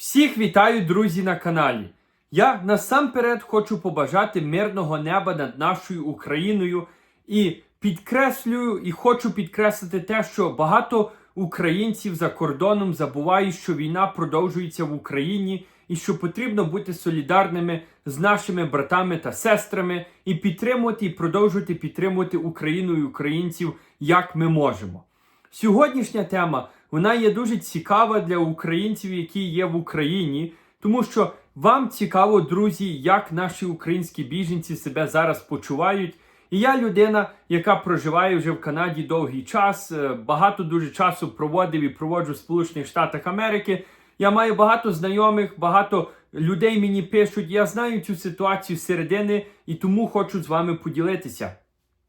Всіх вітаю, друзі, на каналі. Я насамперед хочу побажати мирного неба над нашою Україною і підкреслюю і хочу підкреслити те, що багато українців за кордоном забувають, що війна продовжується в Україні і що потрібно бути солідарними з нашими братами та сестрами і підтримувати і продовжувати підтримувати Україну і українців як ми можемо. Сьогоднішня тема вона є дуже цікава для українців, які є в Україні, тому що вам цікаво, друзі, як наші українські біженці себе зараз почувають. І я людина, яка проживає вже в Канаді довгий час, е, багато дуже часу проводив і проводжу в Сполучених Штатах Америки. Я маю багато знайомих, багато людей мені пишуть. Я знаю цю ситуацію середини і тому хочу з вами поділитися.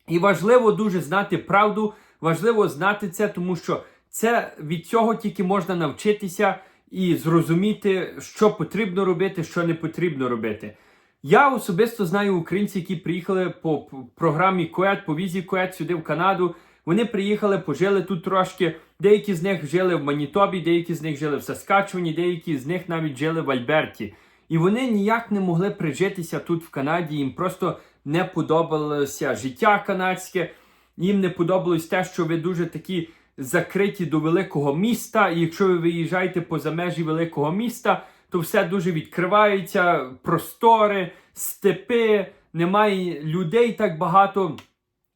І важливо дуже знати правду, важливо знати це, тому що це від цього тільки можна навчитися і зрозуміти, що потрібно робити, що не потрібно робити. Я особисто знаю українців, які приїхали по програмі КОЕТ, по візі КОЕТ сюди в Канаду. Вони приїхали, пожили тут трошки. Деякі з них жили в Манітобі, деякі з них жили в Саскачевані, деякі з них навіть жили в Альберті. І вони ніяк не могли прижитися тут в Канаді. Їм просто не подобалося життя канадське. Їм не подобалось те, що ви дуже такі закриті до великого міста. І якщо ви виїжджаєте поза межі великого міста, то все дуже відкривається, простори, степи, немає людей так багато.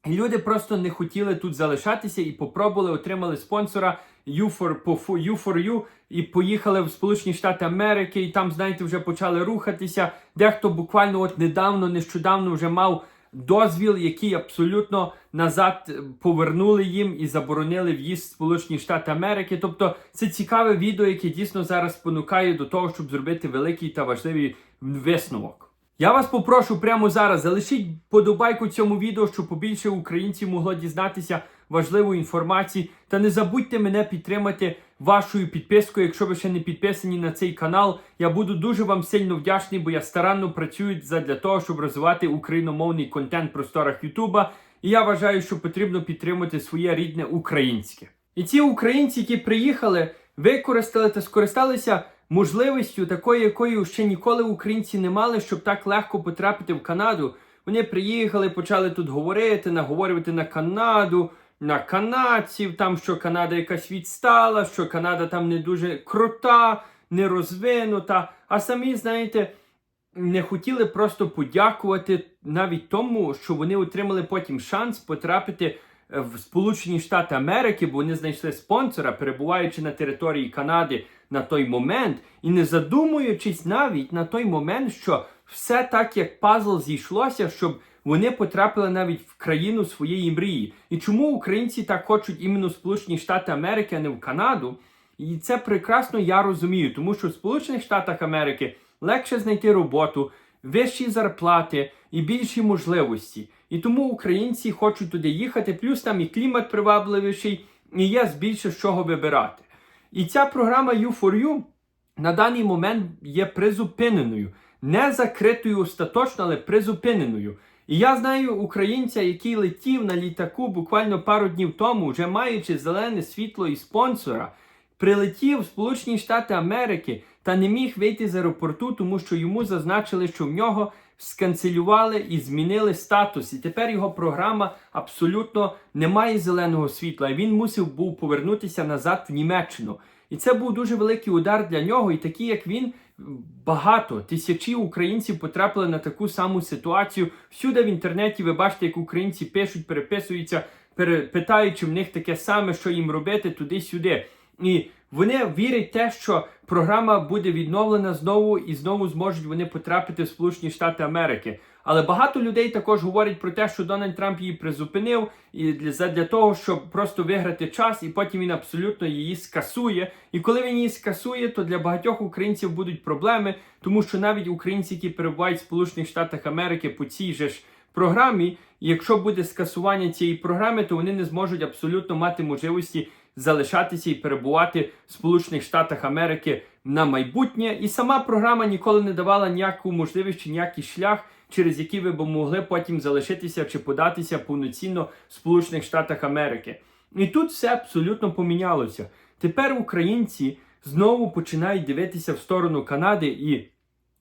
І люди просто не хотіли тут залишатися і попробували, отримали спонсора U4, U4U і поїхали в Сполучені Штати Америки, і там, знаєте, вже почали рухатися. Дехто буквально от недавно, нещодавно вже мав дозвіл, який абсолютно назад е, повернули їм і заборонили в'їзд в Сполучені Штати Америки. Тобто це цікаве відео, яке дійсно зараз спонукає до того, щоб зробити великий та важливий висновок. Я вас попрошу прямо зараз залишіть подобайку цьому відео, щоб побільше українців могло дізнатися важливої інформації. Та не забудьте мене підтримати вашою підпискою, якщо ви ще не підписані на цей канал. Я буду дуже вам сильно вдячний, бо я старанно працюю для того, щоб розвивати україномовний контент в просторах Ютуба. І я вважаю, що потрібно підтримати своє рідне українське. І ці українці, які приїхали, використали та скористалися можливістю, такою, якою ще ніколи українці не мали, щоб так легко потрапити в Канаду. Вони приїхали, почали тут говорити, наговорювати на Канаду, на канадців, там що Канада якась відстала, що Канада там не дуже крута, не розвинута. А самі, знаєте, не хотіли просто подякувати навіть тому, що вони отримали потім шанс потрапити е, в Сполучені Штати Америки, бо вони знайшли спонсора, перебуваючи на території Канади на той момент, і не задумуючись навіть на той момент, що все так як пазл зійшлося, щоб вони потрапили навіть в країну своєї мрії. І чому українці так хочуть іменно Сполучені Штати Америки, а не в Канаду? І це прекрасно я розумію, тому що в Сполучених Штатах Америки легше знайти роботу, вищі зарплати і більші можливості. І тому українці хочуть туди їхати, плюс там і клімат привабливіший, і є більше з чого вибирати. І ця програма U4U на даний момент є призупиненою, не закритою остаточно, але призупиненою. І я знаю українця, який летів на літаку буквально пару днів тому, вже маючи зелене світло і спонсора, прилетів в Сполучені Штати Америки та не міг вийти з аеропорту, тому що йому зазначили, що в нього сканцелювали і змінили статус. І тепер його програма абсолютно не має зеленого світла. І він мусив був повернутися назад в Німеччину. І це був дуже великий удар для нього. І такі, як він, багато тисячі українців потрапили на таку саму ситуацію. Всюди в інтернеті ви бачите, як українці пишуть, переписуються, перепитаючи в них таке саме, що їм робити туди-сюди. І вони вірять те, що програма буде відновлена знову і знову зможуть вони потрапити в Сполучені Штати Америки. Але багато людей також говорять про те, що Дональд Трамп її призупинив і для, для того, щоб просто виграти час, і потім він абсолютно її скасує. І коли він її скасує, то для багатьох українців будуть проблеми, тому що навіть українці, які перебувають в Сполучених Штатах Америки по цій же ж програмі, якщо буде скасування цієї програми, то вони не зможуть абсолютно мати можливості залишатися і перебувати в Сполучених Штатах Америки на майбутнє. І сама програма ніколи не давала ніяку можливість чи ніякий шлях, через який ви б могли потім залишитися чи податися повноцінно в Сполучених Штатах Америки. І тут все абсолютно помінялося. Тепер українці знову починають дивитися в сторону Канади і.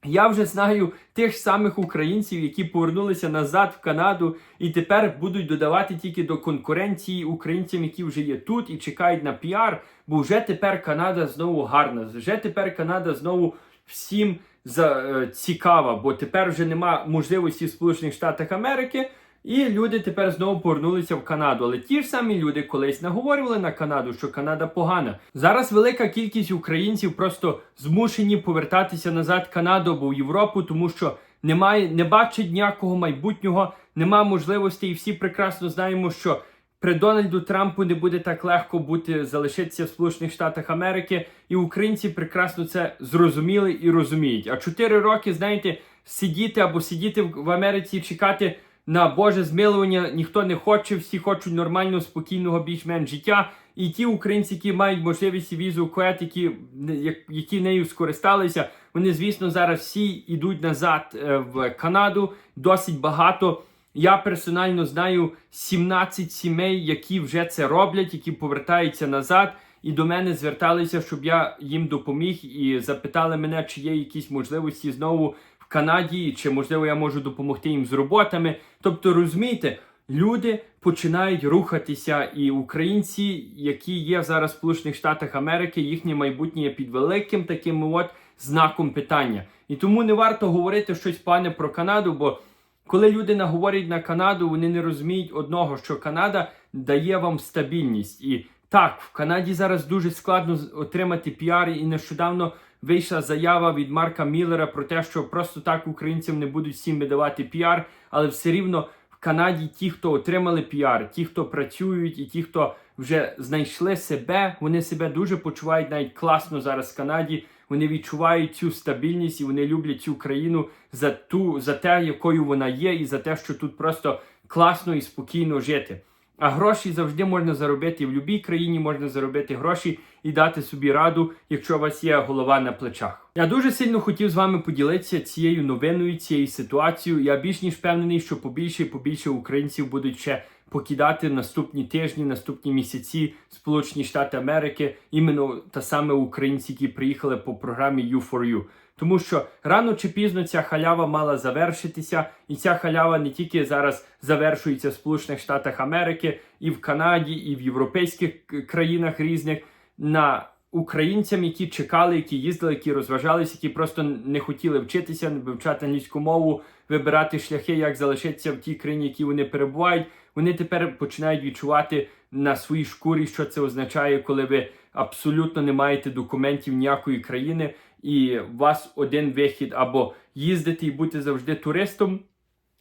Я вже знаю тих самих українців, які повернулися назад в Канаду і тепер будуть додавати тільки до конкуренції українцям, які вже є тут і чекають на піар. Бо вже тепер Канада знову гарна. Вже тепер Канада знову всім за, е, цікава, бо тепер вже нема можливості в Сполучених Штатах Америки. І люди тепер знову повернулися в Канаду. Але ті ж самі люди колись наговорювали на Канаду, що Канада погана. Зараз велика кількість українців просто змушені повертатися назад в Канаду або в Європу, тому що немає, не бачать ніякого майбутнього, нема можливості, і всі прекрасно знаємо, що при Дональду Трампу не буде так легко бути залишитися в Сполучених Штатах Америки, і українці прекрасно це зрозуміли і розуміють. А чотири роки, знаєте, сидіти або сидіти в Америці і чекати на Боже змилування ніхто не хоче, всі хочуть нормального, спокійного, більш-менш життя. І ті українці, які мають можливість візу КУЕТ, які, як- які нею скористалися, вони, звісно, зараз всі йдуть назад е, в Канаду. Досить багато. Я персонально знаю 17 сімей, які вже це роблять, які повертаються назад. І до мене зверталися, щоб я їм допоміг, і запитали мене, чи є якісь можливості знову в Канаді, чи можливо я можу допомогти їм з роботами. Тобто, розумієте, люди починають рухатися, і українці, які є зараз в Сполучених Штатах Америки, їхнє майбутнє є під великим таким от знаком питання. І тому не варто говорити щось пане про Канаду, бо коли люди наговорять на Канаду, вони не розуміють одного, що Канада дає вам стабільність. І так, в Канаді зараз дуже складно отримати піар, і нещодавно вийшла заява від Марка Міллера про те, що просто так українцям не будуть всім видавати піар, але все рівно в Канаді ті, хто отримали піар, ті, хто працюють, і ті, хто вже знайшли себе, вони себе дуже почувають навіть класно зараз в Канаді. Вони відчувають цю стабільність і вони люблять цю країну за ту, за те, якою вона є, і за те, що тут просто класно і спокійно жити. А гроші завжди можна заробити в будь-якій країні можна заробити гроші і дати собі раду, якщо у вас є голова на плечах. Я дуже сильно хотів з вами поділитися цією новиною, цією ситуацією. Я більш ніж впевнений, що побільше і побільше українців будуть ще покидати наступні тижні, наступні місяці Сполучені Штати Америки, іменно та саме українці, які приїхали по програмі U4U. Тому що рано чи пізно ця халява мала завершитися, і ця халява не тільки зараз завершується в Сполучених Штатах Америки, і в Канаді, і в європейських країнах різних. На українцям, які чекали, які їздили, які розважалися, які просто не хотіли вчитися, вивчати англійську мову, вибирати шляхи, як залишитися в тій країні, в якій вони перебувають. Вони тепер починають відчувати на своїй шкурі, що це означає, коли ви абсолютно не маєте документів ніякої країни, і у вас один вихід або їздити і бути завжди туристом,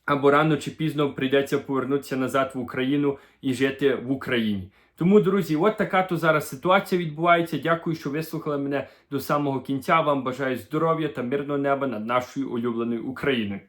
або рано чи пізно прийдеться повернутися назад в Україну і жити в Україні. Тому, друзі, от така то зараз ситуація відбувається. Дякую, що вислухали мене до самого кінця. Вам бажаю здоров'я та мирного неба над нашою улюбленою Україною.